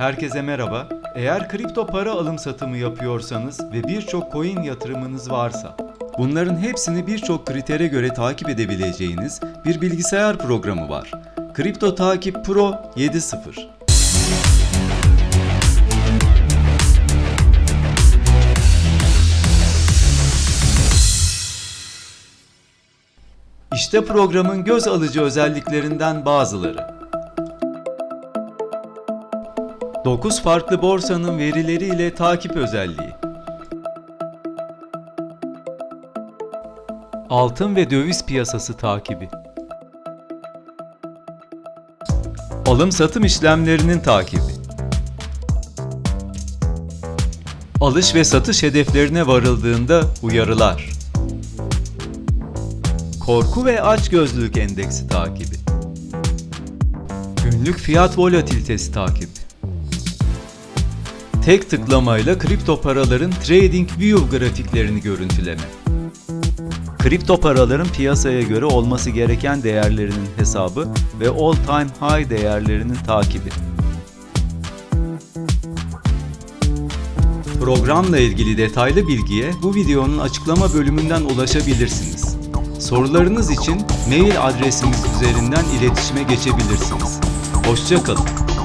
Herkese merhaba. Eğer kripto para alım satımı yapıyorsanız ve birçok coin yatırımınız varsa, bunların hepsini birçok kritere göre takip edebileceğiniz bir bilgisayar programı var. Kripto Takip Pro 7.0. İşte programın göz alıcı özelliklerinden bazıları. 9 farklı borsanın verileriyle takip özelliği. Altın ve döviz piyasası takibi. Alım satım işlemlerinin takibi. Alış ve satış hedeflerine varıldığında uyarılar. Korku ve açgözlülük endeksi takibi. Günlük fiyat volatilitesi takibi. Tek tıklamayla kripto paraların Trading View grafiklerini görüntüleme. Kripto paraların piyasaya göre olması gereken değerlerinin hesabı ve all time high değerlerinin takibi. Programla ilgili detaylı bilgiye bu videonun açıklama bölümünden ulaşabilirsiniz. Sorularınız için mail adresimiz üzerinden iletişime geçebilirsiniz. Hoşçakalın.